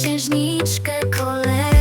księżniczkę kolej